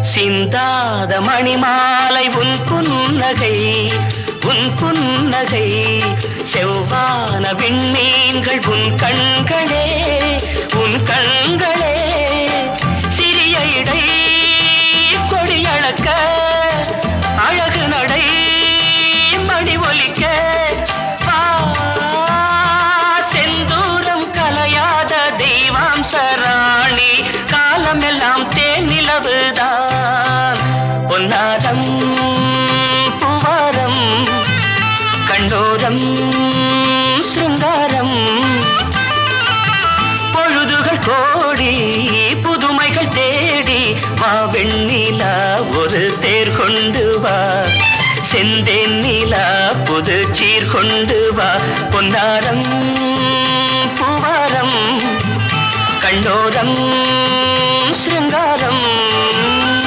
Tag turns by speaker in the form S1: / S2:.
S1: சிந்தாத மணிமாலை உன் புன்னகை உன் புன்னகை. செவ்வான விண்மீன்கள் உன் கண்களே உன் கண்களே. சிறிய இடை கொடியளக்க அழகு நடை மணி ஒலிக்க. செந்தூரம் கலையாத தெய்வாம்ச ராணி காலமெல்லாம் தே நிலவுதான் பொன்னாரம் பூவாரம் கண்டோரம் சுங்காரம் பொழுதுகள் கோடி புதுமைகள் தேடி வா வெண்ணிலா ஒரு தேர் கொண்டு வா. செந்தேன் நிலா புது சீர் கொண்டு வா. பொன்னாரம் பூவாரம் கண்டோரம் சிருங்காரம்.